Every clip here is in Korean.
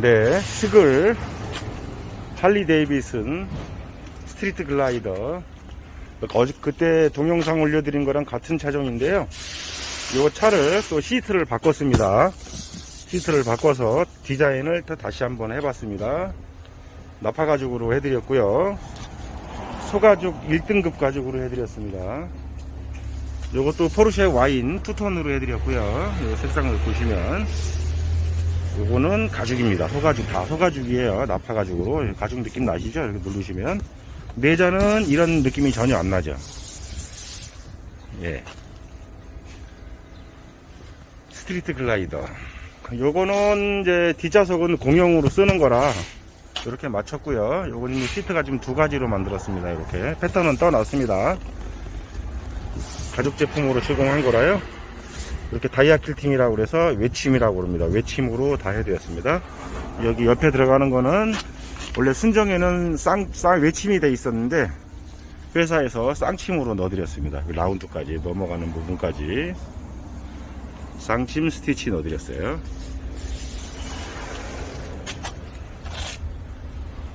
네, 스글 할리 데이비슨 스트리트 글라이더 어제 그때 동영상 올려드린 거랑 같은 차종인데요. 이 차를 또 시트를 바꿨습니다. 시트를 바꿔서 디자인을 또 다시 한번 해봤습니다. 나파 가죽으로 해드렸고요. 소가죽 1등급 가죽으로 해드렸습니다. 요것도 포르쉐 와인 투톤으로 해드렸고요. 요 색상을 보시면 요거는 가죽입니다. 소가죽 다 소가죽이에요. 나파 가죽으로 가죽 느낌 나시죠? 이렇게 누르시면 내자는 이런 느낌이 전혀 안 나죠. 예. 스트리트 글라이더. 요거는 이제 뒷좌석은 공용으로 쓰는 거라 이렇게 맞췄고요. 요거는 시트가 지금 두 가지로 만들었습니다. 이렇게 패턴은 떠났습니다. 가죽 제품으로 시공한 거라요. 이렇게 다이아 킬팅이라고 그래서 외침이라고 그럽니다. 외침으로 다 해드렸습니다. 여기 옆에 들어가는 거는 원래 순정에는 쌍, 쌍 외침이 돼 있었는데 회사에서 쌍침으로 넣어드렸습니다. 그 라운드까지 넘어가는 부분까지 쌍침 스티치 넣어드렸어요.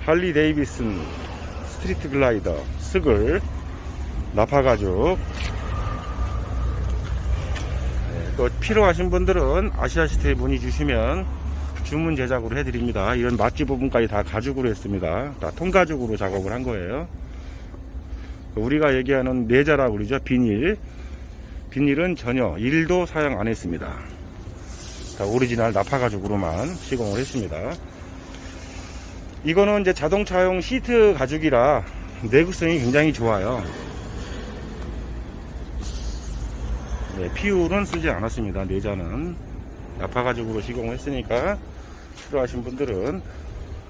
할리 데이비슨 스트리트 글라이더 스글 나파 가죽 네, 또 필요하신 분들은 아시아시트에 문의 주시면 주문 제작으로 해드립니다. 이런 마취 부분까지 다 가죽으로 했습니다. 다 통가죽으로 작업을 한 거예요. 우리가 얘기하는 내자라고 그러죠. 비닐. 비닐은 전혀 1도 사용 안 했습니다. 다 오리지널 나파 가죽으로만 시공을 했습니다. 이거는 이제 자동차용 시트 가죽이라 내구성이 굉장히 좋아요. 네, 피울은 쓰지 않았습니다. 내자는 나파 가죽으로 시공했으니까 필요하신 분들은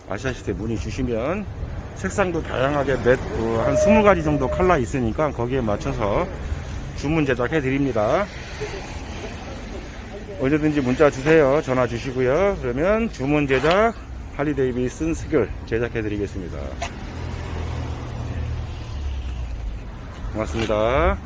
아시아시대 문의 주시면 색상도 다양하게 몇, 어, 한 20가지 정도 컬러 있으니까 거기에 맞춰서 주문 제작해 드립니다. 언제든지 문자 주세요. 전화 주시고요. 그러면 주문 제작 할리데이비슨 스글 제작해 드리겠습니다. 고맙습니다.